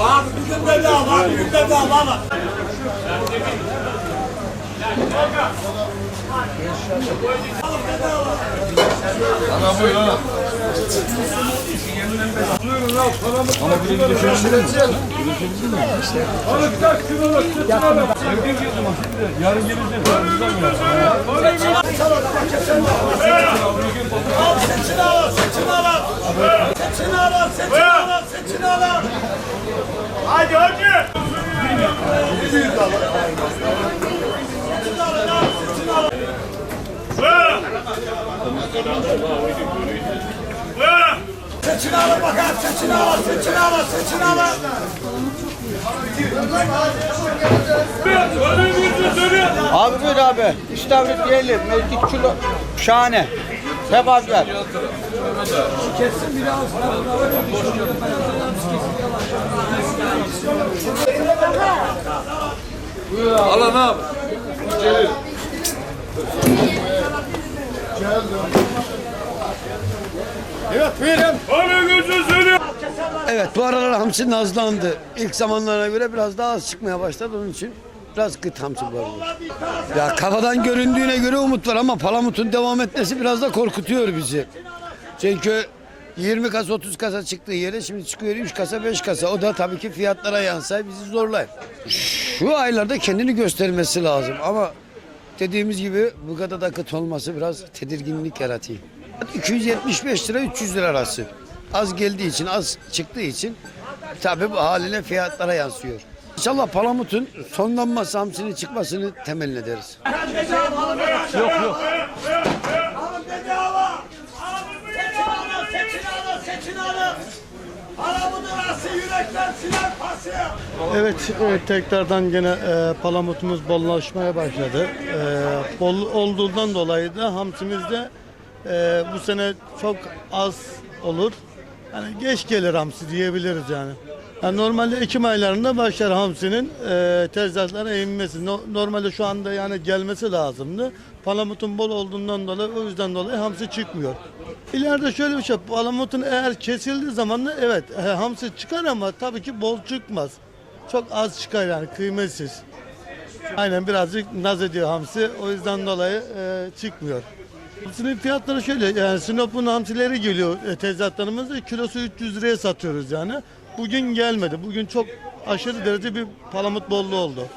Abi bizim bedava, abi bizim bedava ama. Al seçin al, seçin al. Seçin al, seçin al, seçin al. Hadi hadi. Buyurun. Buyurun. Seçin al bakalım, seçin al, seçin al, seçin al. Önümüzü sürüyor. Abi buyur abi. İstavrit yerli. Mevcut kilo. Şahane. Kebap ver. Önümüzü sürüyor. Evet bu aralar hamsi nazlandı. İlk zamanlarına göre biraz daha az çıkmaya başladı onun için biraz kıt hamsi var. Ya kafadan göründüğüne göre umut var ama palamutun devam etmesi biraz da korkutuyor bizi. Çünkü 20 kasa 30 kasa çıktığı yere şimdi çıkıyor 3 kasa 5 kasa. O da tabii ki fiyatlara yansır bizi zorlar. Şu aylarda kendini göstermesi lazım ama dediğimiz gibi bu kadar da kıt olması biraz tedirginlik yaratıyor. 275 lira 300 lira arası. Az geldiği için az çıktığı için tabii bu haline fiyatlara yansıyor. İnşallah palamutun sonlanması hamsinin çıkmasını temenni ederiz. Yok yok. Evet, e, tekrardan gene e, palamutumuz bollaşmaya başladı. E, bol olduğundan dolayı da hamsimiz de e, bu sene çok az olur. Yani geç gelir hamsi diyebiliriz yani. Yani normalde Ekim aylarında başlar hamsinin e, tezgahlara eğilmesi. No- normalde şu anda yani gelmesi lazımdı. Palamutun bol olduğundan dolayı o yüzden dolayı hamsi çıkmıyor. İleride şöyle bir şey, palamutun eğer kesildiği zaman da evet e, hamsi çıkar ama tabii ki bol çıkmaz. Çok az çıkar yani kıymetsiz. Aynen birazcık naz ediyor hamsi. O yüzden dolayı e, çıkmıyor. Hamsinin fiyatları şöyle yani Sinop'un hamsileri geliyor e, kilosu 300 liraya satıyoruz yani. Bugün gelmedi. Bugün çok aşırı derece bir palamut bolluğu oldu.